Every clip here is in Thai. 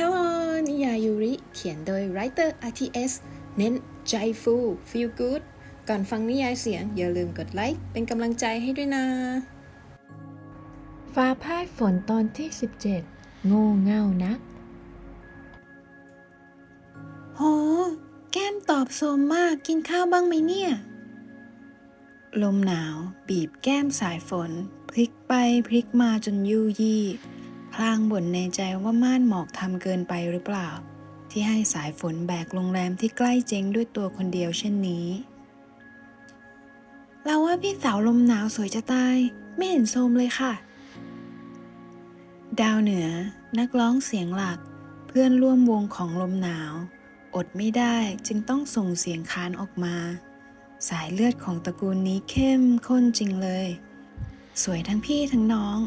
Come on นิยายยูริ เขียนโดย Writer RTS เน้นใจฟู Feel Good ก่อนฟังนิยายเสียง อย่าลืมกดไลค์เป็นกำลังใจให้ด้วยนะ ฟ้าพ่ายฝนตอนที่ 17 โง่เง่านัก โห แก้มตอบโซมมากกินข้าวบ้างไหมเนี่ย ลมหนาว บีบแก้มสายฝน พลิกไปพลิกมาจนยู่ยี่พ ลางบ่นในใจว่าม่านหมอกทำเกินไปหรือเปล่า ที่ให้สายฝนแบกโรงแรมที่ใกล้เจ๊งด้วยตัวคนเดียวเช่นนี้ เราว่าพี่สาวลมหนาวสวยจะตาย ไม่เห็นโซมเลยค่ะ ดาวเหนือ นักร้องเสียงหลัก เพื่อนร่วมวงของลมหนาว อดไม่ได้จึงต้องส่งเสียงค้านออกมา สายเลือดของตระกูลนี้เข้มข้นจริงเลย สวยทั้งพี่ทั้งน้อง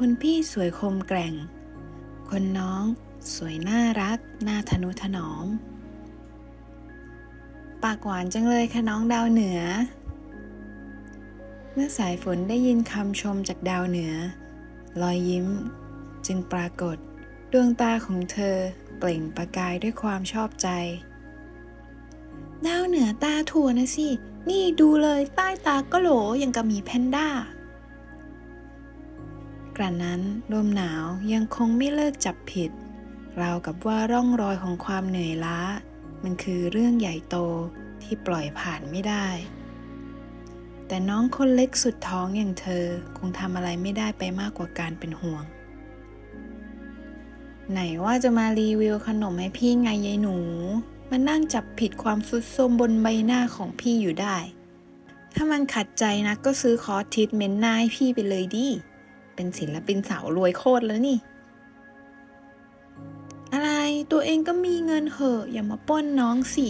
คนพี่สวยคมแกร่ง คนน้องสวยน่ารัก น่าทนุถนอม ปากหวานจังเลยค่ะน้องดาวเหนือ เมื่อสายฝนได้ยินคำชมจากดาวเหนือ รอยยิ้มจึงปรากฏ ดวงตาของเธอเปล่งประกายด้วยความชอบใจ ดาวเหนือตาถั่วนะสิ นี่ดูเลยใต้ตาก็โหลอย่างกับมีแพนด้า กระนั้นลมหนาวยังคงไม่เลิกจับผิด ราวกับว่าร่องรอยของความเหนื่อยล้า มันคือเรื่องใหญ่โตที่ปล่อยผ่านไม่ได้ แต่น้องคนเล็กสุดท้องอย่างเธอคงทำอะไรไม่ได้ไปมากกว่าการเป็นห่วง ไหนว่าจะมารีวิวขนมให้พี่ไงยายหนู มานั่งจับผิดความสุดโทมบนใบหน้าของพี่อยู่ได้ ถ้ามันขัดใจนะก็ซื้อคอร์สทรีทเมนต์หน้าให้พี่ไปเลยดิ เป็นศิลปินสาวรวยโคตรแล้วนี่ อะไรตัวเองก็มีเงินเหอะอย่ามาป้นน้องสิ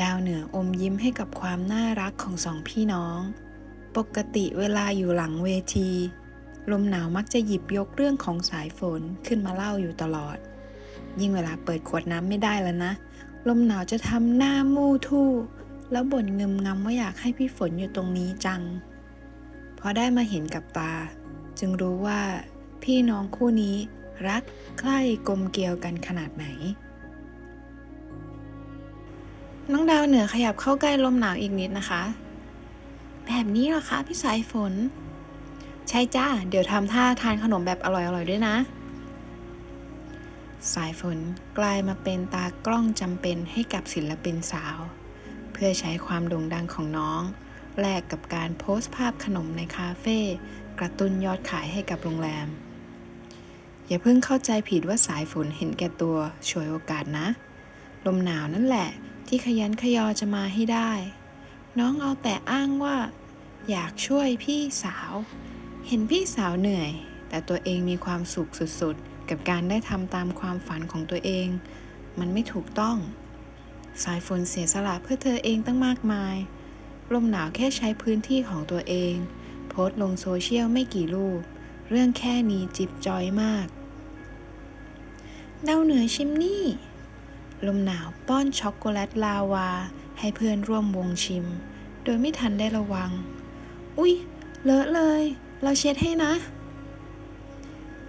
ดาวเหนืออมยิ้มให้กับความน่ารักของสองพี่น้อง ปกติเวลาอยู่หลังเวที ลมหนาวมักจะหยิบยกเรื่องของสายฝนขึ้นมาเล่าอยู่ตลอด ยิ่งเวลาเปิดขวดน้ำไม่ได้แล้วนะ ลมหนาวจะทำหน้ามู่ทู่แล้วบ่นเงึมงำว่าอยากให้พี่ฝนอยู่ตรงนี้จัง พอได้มาเห็นกับตา จึงรู้ว่าพี่น้องคู่นี้รักใคร่กลมเกลียวกันขนาดไหน น้องดาวเหนือขยับเข้าใกล้ลมหนาวอีกนิดนะคะ แบบนี้เหรอคะพี่สายฝน ใช่จ้า เดี๋ยวทำท่าทานขนมแบบอร่อยๆด้วยนะ สายฝนกลายมาเป็นตากล้องจำเป็นให้กับศิลปินสาว เพื่อใช้ความโด่งดังของน้อง แลกกับการโพสต์ภาพขนมในคาเฟ่กระตุ้นยอดขายให้กับโรงแรม อย่าเพิ่งเข้าใจผิดว่าสายฝนเห็นแก่ตัวช่วยโอกาสนะ ลมหนาวนั่นแหละที่ขยันขยอจะมาให้ได้ น้องเอาแต่อ้างว่า อยากช่วยพี่สาว เห็นพี่สาวเหนื่อย แต่ตัวเองมีความสุขสุดๆ กับการได้ทำตามความฝันของตัวเอง มันไม่ถูกต้อง สายฝนเสียสละเพื่อเธอเองตั้งมากมาย ลมหนาวแค่ใช้พื้นที่ของตัวเอง โพสต์ลงโซเชียลไม่กี่รูป เรื่องแค่นี้จิบจอยมากดาวเหนือชิมนี่ ลมหนาวป้อนช็อกโกแลตลาวา ให้เพื่อนร่วมวงชิม โดยไม่ทันได้ระวัง อุ๊ย เลอะเลย เราเช็ดให้นะ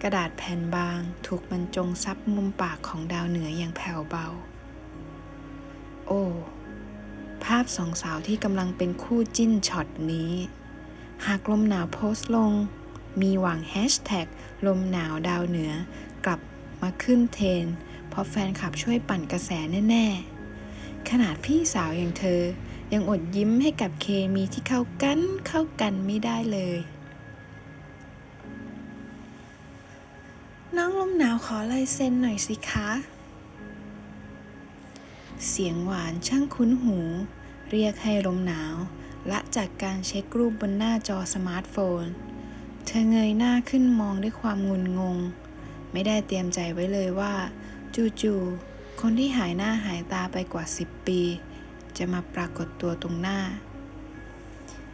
กระดาษแผ่นบางถูกบรรจงซับมุมปากของดาวเหนืออย่างแผ่วเบา โอ้ ภาพสองสาวที่กำลังเป็นคู่จิ้นช็อตนี้ หากลมหนาวโพสต์ลง มีหวังแฮชแท็กลมหนาวดาวเหนือ กลับมาขึ้นเทรนเพราะแฟนคลับช่วยปั่นกระแสแน่ ๆ ขนาดพี่สาวอย่างเธอ ยังอดยิ้มให้กับเคมีที่เข้ากันเข้ากันไม่ได้เลย น้องลมหนาวขอลายเซ็นหน่อยสิคะ เสียงหวานช่างคุ้นหู เรียกให้ลมหนาว ละจากการเช็ครูปบนหน้าจอสมาร์ทโฟน เธอเงยหน้าขึ้นมองด้วยความงุนงง ไม่ได้เตรียมใจไว้เลยว่า จู่ๆคนที่หายหน้าหายตาไปกว่า 10 ปี จะมาปรากฏตัวตรงหน้า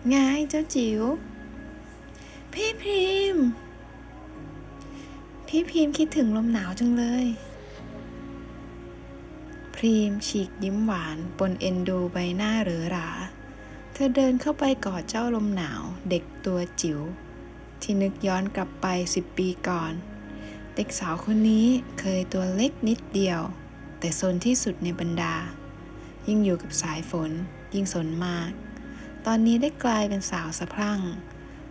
ไงเจ้าจิ๋ว พี่พิมพี่พิมคิดถึงลมหนาวจังเลย พรีมฉีกยิ้มหวานปนเอ็นดูใบหน้าเหรอหรา เธอเดินเข้าไปกอดเจ้าลมหนาวเด็กตัวจิ๋ว ที่นึกย้อนกลับไปสิบปีก่อน เด็กสาวคนนี้เคยตัวเล็กนิดเดียว แต่ซนที่สุดในบรรดา ยิ่งอยู่กับสายฝน ยิ่งสนมาก ตอนนี้ได้กลายเป็นสาวสะพรั่ง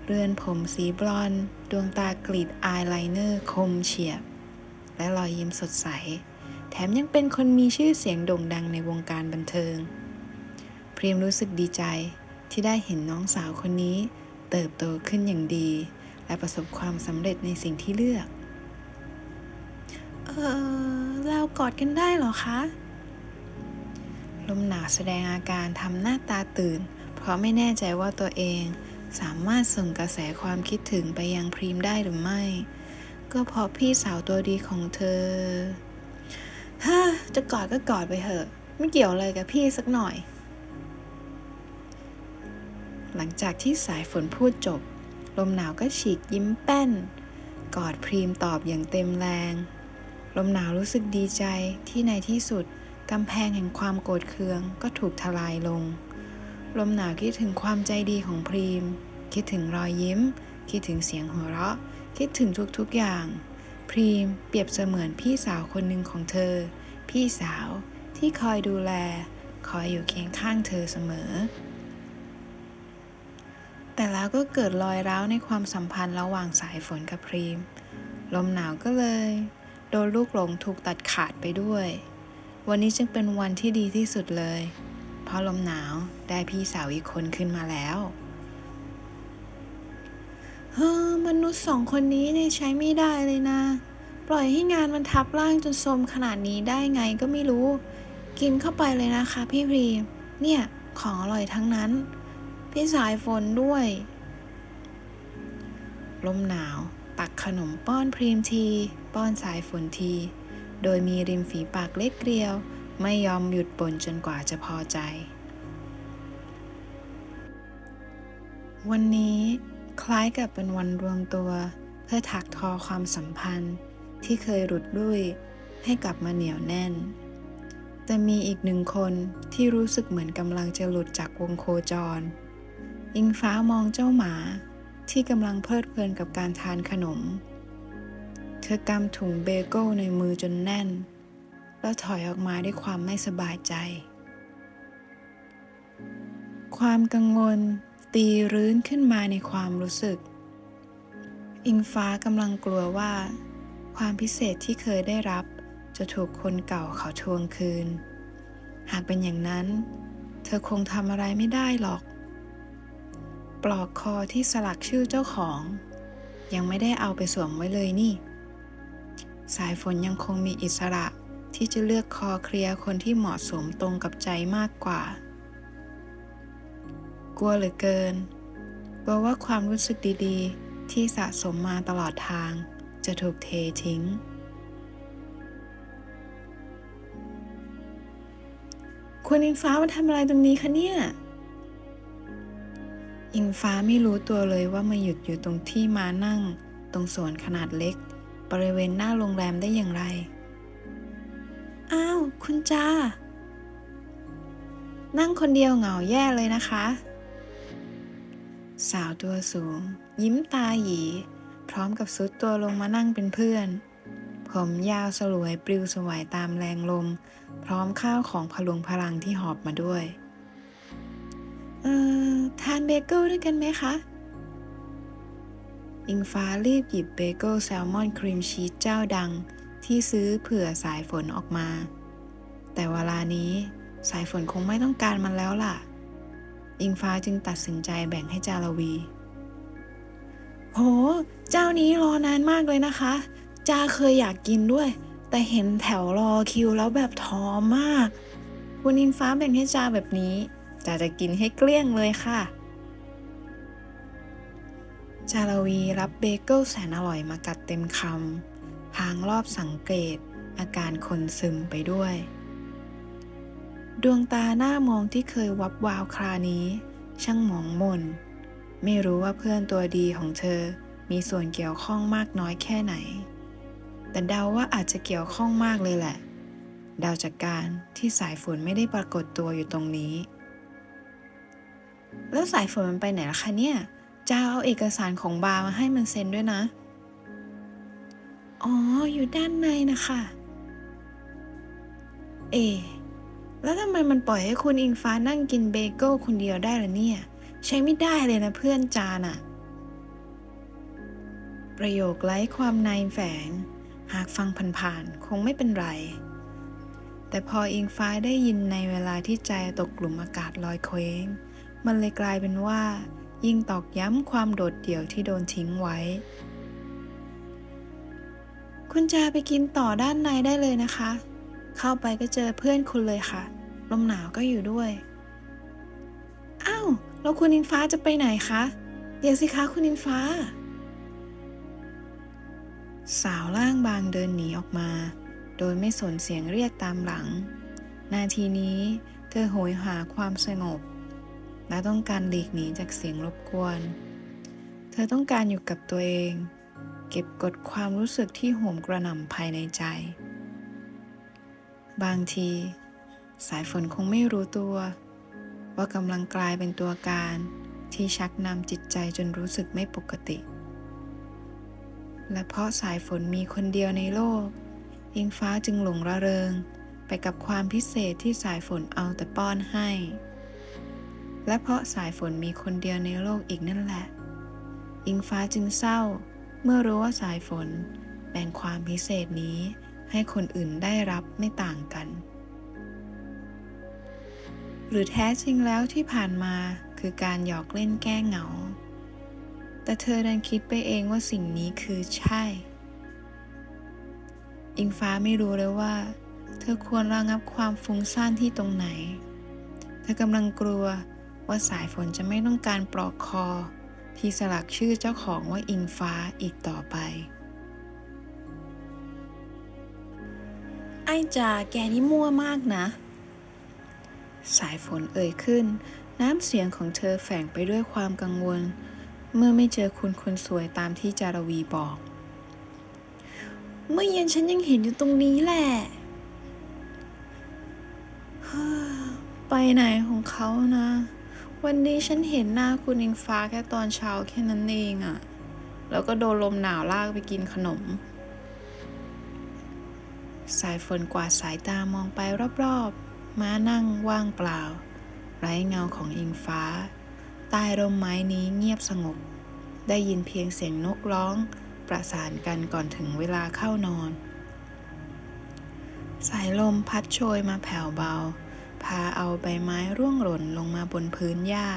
เรือนผมสีบลอนดวงตากรีดอายไลเนอร์คมเฉียบ และรอยยิ้มสดใส ถมยังเป็นคนมีชื่อเสียงโด่งดังในวงการบันเทิง พรีมรู้สึกดีใจที่ได้เห็นน้องสาวคนนี้ เติบโตขึ้นอย่างดี และประสบความสำเร็จในสิ่งที่เลือก เออ เรากอดกันได้เหรอคะ ลมหนาวแสดงอาการทำหน้าตาตื่น เพราะไม่แน่ใจว่าตัวเองสามารถส่งกระแสความคิดถึงไปยังพรีมได้หรือไม่ ก็เพราะพี่สาวตัวดีของเธอ ฮ่าจะกอดก็กอดไปเถอะ ไม่เกี่ยวอะไรกับพี่สักหน่อย หลังจากที่สายฝนพูดจบ ลมหนาวก็ฉีกยิ้มแป้น กอดพรีมตอบอย่างเต็มแรง ลมหนาวรู้สึกดีใจที่ในที่สุดกำแพงแห่งความโกรธเคืองก็ถูกทลายลง ลมหนาวคิดถึงความใจดีของพรีม คิดถึงรอยยิ้ม คิดถึงเสียงหัวเราะ คิดถึงทุกๆอย่าง พรีมเปรียบเสมือนพี่สาวคนหนึ่งของเธอ พี่สาวที่คอยดูแล คอยอยู่เคียงข้างเธอเสมอ แต่แล้วก็เกิดรอยร้าวในความสัมพันธ์ระหว่างสายฝนกับพรีม ลมหนาวก็เลย โดนลูกหลงถูกตัดขาดไปด้วย วันนี้จึงเป็นวันที่ดีที่สุดเลย เพราะลมหนาวได้พี่สาวอีกคนขึ้นมาแล้ว เฮ้อมนุษย์สองคนนี้เนี่ยใช้ไม่ได้เลยนะ ปล่อยให้งานมันทับร่างจนโทรมขนาดนี้ได้ไงก็ไม่รู้ กินเข้าไปเลยนะคะพี่พรีมเนี่ย ของอร่อยทั้งนั้น พี่สายฝนด้วย ลมหนาว ตักขนมป้อนพรีมที ป้อนสายฝนที โดยมีริมฝีปากเล็ดเกลียว ไม่ยอมหยุดบ่นจนกว่าจะพอใจ วันนี้ คล้ายกับเป็นวันรวมตัว เพื่อถักทอความสัมพันธ์ที่เคยหลุดลุ่ยให้กลับมาเหนียวแน่น แต่มีอีกหนึ่งคนที่รู้สึกเหมือนกำลังจะหลุดจากวงโคจร อิงฟ้ามองเจ้าหมาที่กำลังเพลิดเพลินกับการทานขนม เธอกำถุงเบเกิลในมือจนแน่น แล้วถอยออกมาด้วยความไม่สบายใจ ความกังวล ตีรื้นขึ้นมาในความรู้สึก อิงฟ้ากำลังกลัวว่า ความพิเศษที่เคยได้รับ จะถูกคนเก่าเขาทวงคืน หากเป็นอย่างนั้น เธอคงทำอะไรไม่ได้หรอก ปลอกคอที่สลักชื่อเจ้าของ ยังไม่ได้เอาไปสวมไว้เลยนี่ สายฝนยังคงมีอิสระที่จะเลือกคอเคลียร์คนที่เหมาะสมตรงกับใจมากกว่า กลัวเหลือเกิน กลัวว่าความรู้สึกดีๆ ที่สะสมมาตลอดทาง จะถูกเททิ้ง คุณอิงฟ้ามาทำอะไรตรงนี้คะเนี่ย อิงฟ้าไม่รู้ตัวเลยว่ามาหยุดอยู่ตรงที่มานั่ง ตรงสวนขนาดเล็ก บริเวณหน้าโรงแรมได้อย่างไร อ้าว คุณจ้านั่งคนเดียวเหงาแย่เลยนะคะ สาวตัวสูง ยิ้มตาหยี พร้อมกับซุดตัวลงมานั่งเป็นเพื่อน ผมยาวสลวยปลิวสวายตามแรงลม พร้อมข้าวของพลุงพลังที่หอบมาด้วย เอ่อ ทานเบเกิลด้วยกันไหมคะ อิงฟ้ารีบหยิบเบเกิลแซลมอนครีมชีสเจ้าดัง ที่ซื้อเผื่อสายฝนออกมา แต่เวลานี้สายฝนคงไม่ต้องการมันแล้วล่ะ อิงฟ้าจึงตัดสินใจแบ่งให้จารวี โห เจ้านี้รอนานมากเลยนะคะจ้าเคยอยากกินด้วย แต่เห็นแถวรอคิวแล้วแบบท้อมาก คุณอิงฟ้าแบ่งให้จ้าแบบนี้จ้าจะกินให้เกลี้ยงเลยค่ะ จารวีรับเบเกิลแสนอร่อยมากัดเต็มคำพางรอบสังเกตอาการคนซึมไปด้วย ดวงตาหน้ามองที่เคยวับวาวครานี้ ช่างหมองมน ไม่รู้ว่าเพื่อนตัวดีของเธอมีส่วนเกี่ยวข้องมากน้อยแค่ไหน แต่เดาว่าอาจจะเกี่ยวข้องมากเลยแหละ เดาจากการที่สายฝนไม่ได้ปรากฏตัวอยู่ตรงนี้ แล้วสายฝนมันไปไหนล่ะคะเนี่ยจะเอาเอกสารของบาร์มาให้มันเซ็นด้วยนะ อ๋อ อยู่ด้านในนะคะ เอ แล้วทำไมมันปล่อยให้คุณอิงฟ้านั่งกินเบเกิลคนเดียวได้ล่ะเนี่ย ใช้ไม่ได้เลยนะเพื่อนจานอะประโยคไร้ความในแฝง หากฟังผ่านๆคงไม่เป็นไร แต่พออิงฟ้าได้ยินในเวลาที่ใจตกกลุ่มอากาศลอยเคว้ง มันเลยกลายเป็นว่า ยิ่งตอกย้ำความโดดเดี่ยวที่โดนทิ้งไว้ คุณจาไปกินต่อด้านในได้เลยนะคะ เข้าไปก็เจอเพื่อนคุณเลยค่ะ ลมหนาวก็อยู่ด้วย อ้าว แล้วคุณอิงฟ้าจะไปไหนคะเดี๋ยวสิคะคุณอิงฟ้า สาวร่างบางเดินหนีออกมา โดยไม่สนเสียงเรียกตามหลัง นาทีนี้เธอโหยหาความสงบ และต้องการหลีกหนีจากเสียงรบกวน เธอต้องการอยู่กับตัวเอง เก็บกดความรู้สึกที่โหมกระหน่ำภายในใจ บางที สายฝนคงไม่รู้ตัว ว่ากำลังกลายเป็นตัวการที่ชักนำจิตใจจนรู้สึกไม่ปกติ และเพราะสายฝนมีคนเดียวในโลก อิงฟ้าจึงหลงระเริงไปกับความพิเศษที่สายฝนเอาแต่ป้อนให้ และเพราะสายฝนมีคนเดียวในโลกอีกนั่นแหละ อิงฟ้าจึงเศร้า เมื่อรู้ว่าสายฝนแบ่งความพิเศษนี้ให้คนอื่นได้รับไม่ต่างกัน หรือแท้จริงแล้วที่ผ่านมาคือการหยอกเล่นแก้เหงา แต่เธอดันคิดไปเองว่าสิ่งนี้คือใช่ อิงฟ้าไม่รู้เลยว่า เธอควรระงับความฟุ้งซ่านที่ตรงไหน เธอกำลังกลัวว่าสายฝนจะไม่ต้องการปลอกคอ ที่สลักชื่อเจ้าของว่าอิงฟ้าอีกต่อไป ไอ้จ่าแกนี่มั่วมากนะ สายฝนเอ่ยขึ้น น้ำเสียงของเธอแฝงไปด้วยความกังวล เมื่อไม่เจอคุณคนสวยตามที่จารวีบอก เมื่อเย็นฉันยังเห็นอยู่ตรงนี้แหละ ไปไหนของเขานะ วันนี้ฉันเห็นหน้าคุณอิงฟ้าแค่ตอนเช้าแค่นั้นเองอะแล้วก็โดนลมหนาวลากไปกินขนม สายฝนกวาดสายตามองไปรอบๆ ม้านั่งว่างเปล่า ไร้เงาของอิงฟ้า ใต้ร่มไม้นี้เงียบสงบ ได้ยินเพียงเสียงนกร้อง ประสานกันก่อนถึงเวลาเข้านอน สายลมพัดโชยมาแผ่วเบา พาเอาใบไม้ร่วงหล่นลงมาบนพื้นหญ้า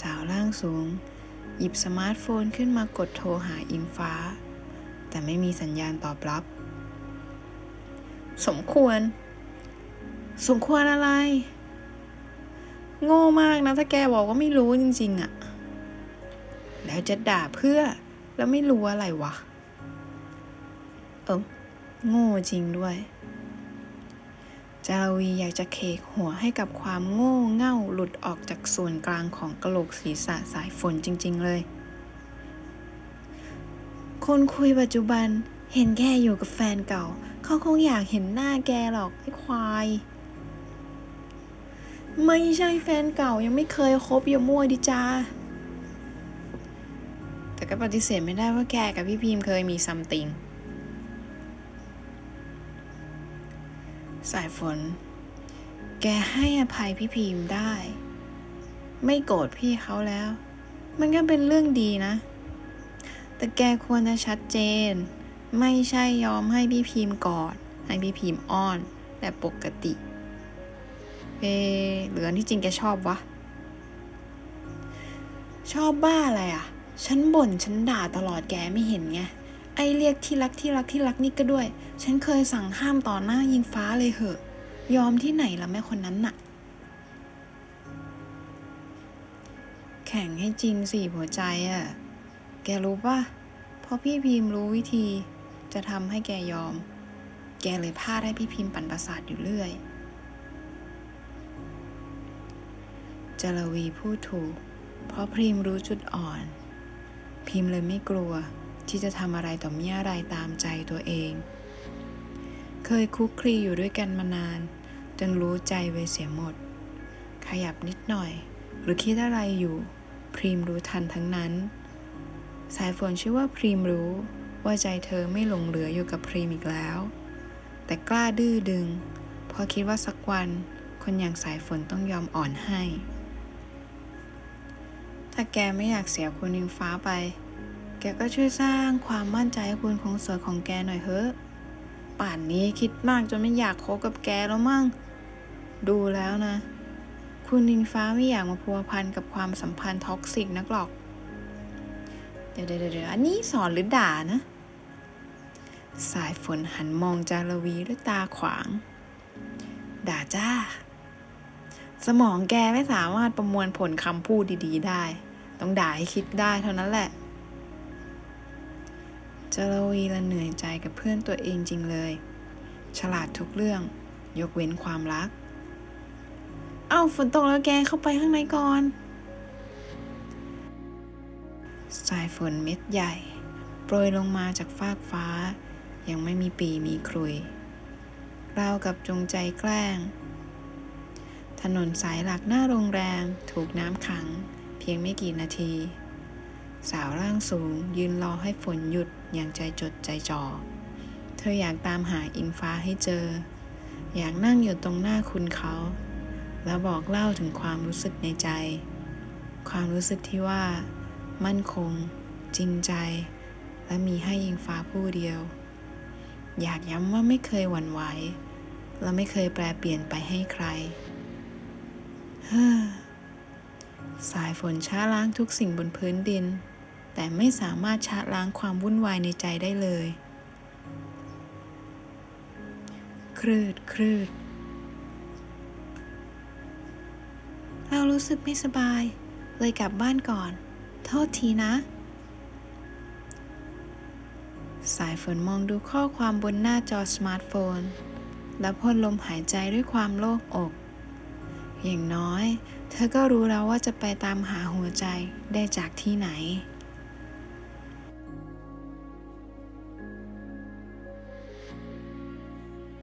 สาวร่างสูง หยิบสมาร์ทโฟนขึ้นมากดโทรหาอิงฟ้า แต่ไม่มีสัญญาณตอบรับ สมควร สมควรอะไร โง่มากนะ ถ้าแกบอกว่าไม่รู้จริง ๆอะแล้วจะด่าเพื่อแล้วไม่รู้อะไรวะ เออโง่จริงด้วย จาวีอยากจะเคกหัวให้กับความโง่เง่าหลุดออกจากส่วนกลางของกระโหลกศีรษะสายฝนจริง ๆ เลย คนคุยปัจจุบันเห็นแกอยู่กับแฟนเก่า เขาคงอยากเห็นหน้าแกหรอกไอ้ควาย ไม่ใช่แฟนเก่ายังไม่เคยคบอย่ามั่วดิจ้าแต่ก็ปฏิเสธไม่ได้ว่าแกกับพี่พิมเคยมีซัมติง สายฝน แกให้อภัยพี่พิมได้ ไม่โกรธพี่เขาแล้ว มันก็เป็นเรื่องดีนะ แต่แกควรจะชัดเจน ไม่ใช่ยอมให้พี่พิมกอด ให้พี่พิมอ้อน แต่ปกติ เอหรืออันที่จริงแกชอบวะ ชอบบ้าอะไรอะ ฉันบ่นฉันด่าตลอดแกไม่เห็นไง ไอเรียกที่รักที่รักที่รักนี่ก็ด้วย ฉันเคยสั่งห้ามต่อหน้ายิงฟ้าเลยเหอะ ยอมที่ไหนละแม่คนนั้นน่ะ แข่งให้จริงสิหัวใจอะ่ะ แกรู้ป่ะเพราะพี่พิมพ์รู้วิธี จะทำให้แกยอม แกเลยพลาดให้พี่พิมพ์ปั่นประสาทอยู่เรื่อย จารวีพูดถูก เพราะพิมรู้จุดอ่อน พิมพ์เลยไม่กลัวที่จะทำอะไรต่อมีอะไรตามใจตัวเอง เคยคุกคลีอยู่ด้วยกันมานาน จนรู้ใจไว้เสียหมด ขยับนิดหน่อย หรือคิดอะไรอยู่พริมรู้ทันทั้งนั้น สายฝนเชื่อว่าพริมรู้ว่าใจเธอไม่หลงเหลืออยู่กับพรีมอีกแล้ว แต่กล้าดื้อดึงเพราะคิดว่าสักวันคนอย่างสายฝนต้องยอมอ่อนให้ ถ้าแกไม่อยากเสียคุณอิงฟ้าไป แกก็ช่วยสร้างความมั่นใจให้คุณคงสวยของแกหน่อยเถอะ ป่านนี้คิดมากจนไม่อยากคบกับแกแล้วมั่ง ดูแล้วนะ คุณอิงฟ้าไม่อยากมาพัวพันกับความสัมพันธ์ท็อกซิกนักหรอก เดี๋ยวเดี๋ยวเดี๋ยวอันนี้สอนหรือด่านะ สายฝนหันมองจารวีด้วยตาขวาง ด่าจ้าสมองแกไม่สามารถประมวลผลคำพูดดี ๆ ได้ ต้องด่าให้คิดได้เท่านั้นแหละจารวีละเหนื่อยใจกับเพื่อนตัวเองจริงเลย ฉลาดทุกเรื่อง ยกเว้นความรัก เอ้าฝนตกแล้วแกเข้าไปข้างในก่อน สายฝนเม็ดใหญ่ โปรยลงมาจากฟากฟ้า ยังไม่มีปีมีครุยราวกับจงใจแกล้ง ถนนสายหลักหน้าโรงแรมถูกน้ำขัง พียงไม่กี่นาที สาวร่างสูงยืนรอให้ฝนหยุดอย่างใจจดใจจ่อ เธออยากตามหาอิงฟ้าให้เจอ อยากนั่งอยู่ตรงหน้าคุณเขา แล้วบอกเล่าถึงความรู้สึกในใจ ความรู้สึกที่ว่า มั่นคง จริงใจ และมีให้อิงฟ้าผู้เดียว อยากย้ำว่าไม่เคยหวั่นไหวและไม่เคยแปลเปลี่ยนไปให้ใคร เฮ้อ สายฝนชะล้างทุกสิ่งบนพื้นดิน แต่ไม่สามารถชะล้างความวุ่นวายในใจได้เลย ครืดครืดเรารู้สึกไม่สบาย เลยกลับบ้านก่อน โทษทีนะ สายฝนมองดูข้อความบนหน้าจอสมาร์ทโฟน แล้วพ่นลมหายใจด้วยความโล่งอก อย่างน้อย เธอก็รู้แล้วว่าจะไปตามหาหัวใจได้จากที่ไหน